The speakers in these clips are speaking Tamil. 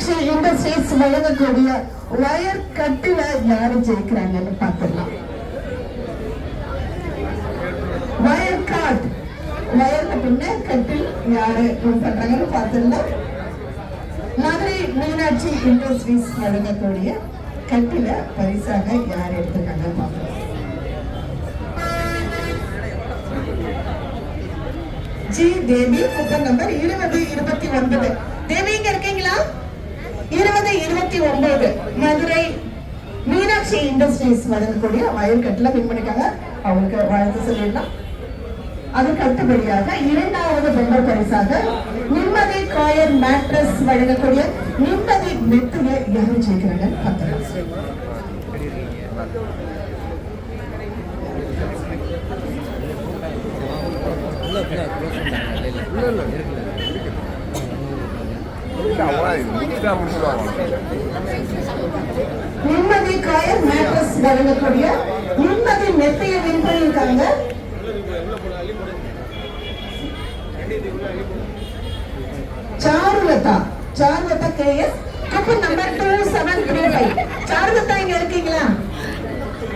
மீனாட்சி இண்டஸ்ட்ரீஸ் வழங்கக்கூடிய ஒயர் கட்டில யாரு ஜெயிக்கிறாங்கன்னு பார்த்துடலாம் ஒயர் காட் வயர் பின்ன கட்டில் யாரு பண்றாங்கன்னு பார்த்துடலாம் மதுரை மீனாட்சி இண்டஸ்ட்ரீஸ் வழங்கக்கூடிய கட்டில பரிசாக யார் எடுத்திருக்காங்க பார்க்கலாம். ஜி தேவி கூப்பன் நம்பர் இருபது இருபத்தி ஒன்பது. தேவி இருபது இருபத்தி ஒன்பது மதுரை மீனாட்சி இண்டஸ்ட்ரீஸ் வழங்கக்கூடிய வயல்கட்டில் வின் பண்ணிருக்காங்க அவங்களுக்கு வாழ்த்து சொல்லிடலாம் அதற்கு அடுத்தபடியாக இரண்டாவது பொங்கல் பரிசாக நிம்மதி காயர் மேட்ரஸ் வழங்கக்கூடிய நிம்மதி மெத்துவை யாரும் ஜெயிக்கிறாங்க பார்க்கலாம் நிம்மதி காயர் மேட்ரஸ் வழங்கக்கூடிய நிம்மதி மெத்தையை வின் பண்ணியிருக்காங்க Charulatha. Charulatha K S. Coupon number two seven three five Charulatha இங்க இருக்கீங்களா?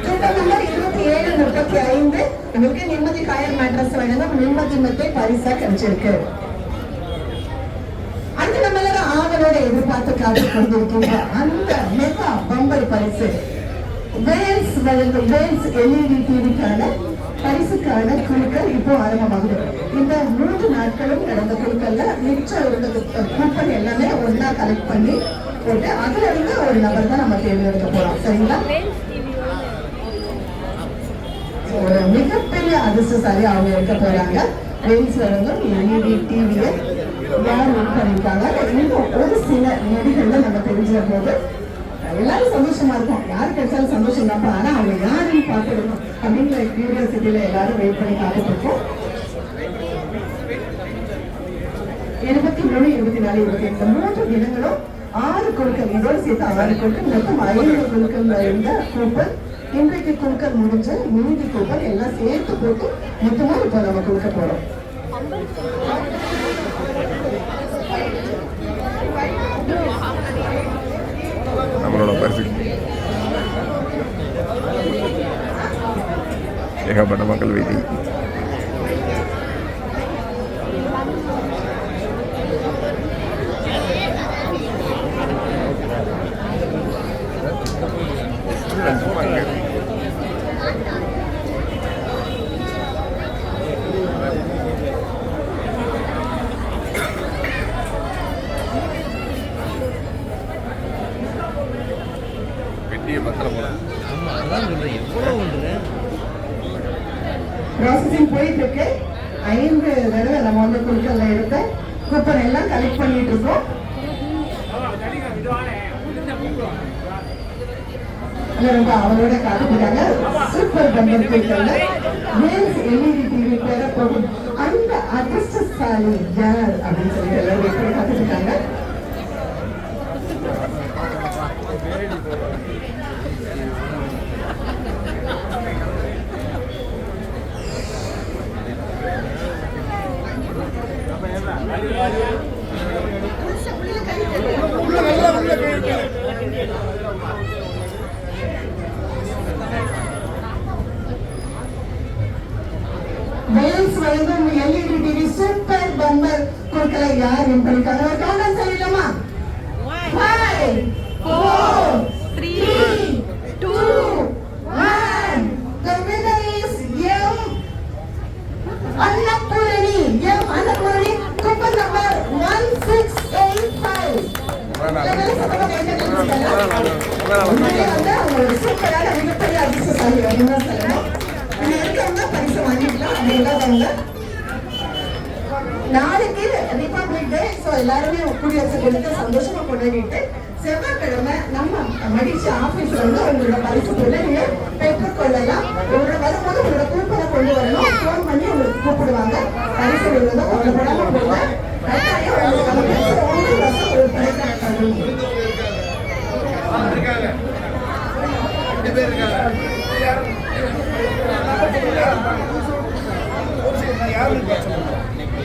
கூப்பன் நம்பர் இருபத்தி ஏழு முப்பத்தி ஐந்து. உங்களுக்கு நிம்மதி காயர் மேட்ரஸ் வழங்கும் நிம்மதி மெத்தை பரிசா கிடைச்சிருக்கு. ஆவலோட எதிர்பார்த்து காத்து கொண்டிருக்கின்ற அந்த மெகா பம்பர் பரிசு வேல்ஸ் வழங்கும் வேல்ஸ் எல்இடி டிவிக்கான பரிசுக்கான குழுக்கள் இப்போ ஆரம்பமாகுது. இந்த மூன்று நாட்களும் நடந்த குழுக்கள்ல மிச்சம் இருந்த கூப்பன் எல்லாமே ஒண்ணா கலெக்ட் பண்ணி போட்டு அதுல இருந்து ஒரு நபர் தான் நம்ம தேர்ந்தெடுக்க போறோம். சரிங்களா? ஒரு மிகப்பெரிய அதிர்ஷ்டசாலி அவங்க இருக்க போறாங்க. வேல்ஸ் வழங்கும் எல்இடி டிவியை யார் வின் பண்ணியிருக்காங்க இன்னும் ஒரு சில நடிகர்கள் நம்ம தெரிஞ்ச போது எல்லாரும் சந்தோஷமா இருக்கும் யார் கிடைச்சாலும் சந்தோஷம் தான். ஆனா அவங்க யாரையும் பார்த்துக்கணும். அப்படிங்கிற யூனிவர்சிட்டியில எல்லாரும் வெயிட் பண்ணி பார்த்துட்டு இருக்கோம் இருபத்தி மூணு இருபத்தி நாலு இருபத்தி எட்டு மூன்று தினங்களும் ஆறு குழுக்கள் இதோடு சேர்த்து ஆறு குழுக்கள் மொத்தம் ஐநூறு குழுக்கள் இருந்த கூப்பன் இன்றைக்கு குழுக்கள் முடிஞ்ச மீதி கூப்பன் எல்லாம் சேர்த்து போட்டு மொத்தமா இப்போ நம்ம கொடுக்க போறோம். நம்மளோட பரிசு. ஏகப்பட்ட மக்கள் வெயிட்டிங் ஆமா எவ்வளோ ஒன்று ப்ராசஸிங் போயிட்டு இருக்கு ஐந்து தடவை நம்ம வந்து குழுக்கள்ல எடுத்த கூப்பன் எல்லாம் கலெக்ட் பண்ணிட்டு இருக்கோம். ரொம்ப அவரோட காத்துக்கிறாங்க சூப்பர் பம்பர் குழுக்கள்ல வேல்ஸ் எல்இடி டிவி பெற போகும். அந்த அதிர்ஷ்டசாலி யார் அப்படின்னு சொல்லி வேல்ஸ் வழங்கும் எல்இடி டிவி சூப்பர் பம்பர் குழுக்களை யார் வின் பண்ணிருக்காங்க ஒரு கவுண்டர் சொல்லிடலாமா Five, four, three, two, one. The winner is M. Annapoorani M Annapoorani coupon number one six eight five உண்மையிலே வந்து அவங்களோட சூப்பரான மிகப்பெரிய அதிர்ஷ்டசாலி அப்படின்னு தான் சொல்லணும் இங்க இருக்கவங்க பரிசு வாங்கிக்கலாம் நாளைக்கு ரிபப்ளிக் டே ஸோ எல்லாருமே குடியரசு தினத்தை சந்தோஷமா கொண்டாடிட்டு செவ்வாய்க்கிழமை நம்ம மகிழ்ச்சி ஆபீஸ்ல வந்து உங்களோட பரிசு பரிசுகளை நீங்க பெற்றுக் கொள்ளலாம். உங்களோட வரும்போது உங்களோட கூப்பனை கொண்டு வரணும். ஃபோன் பண்ணி உங்களுக்கு கூப்பிடுவாங்க. பரிசு விழுந்ததும் கவலைப்படாம போங்க கட்டாயம் உங்களுக்கு அந்த பரிசு ஒரு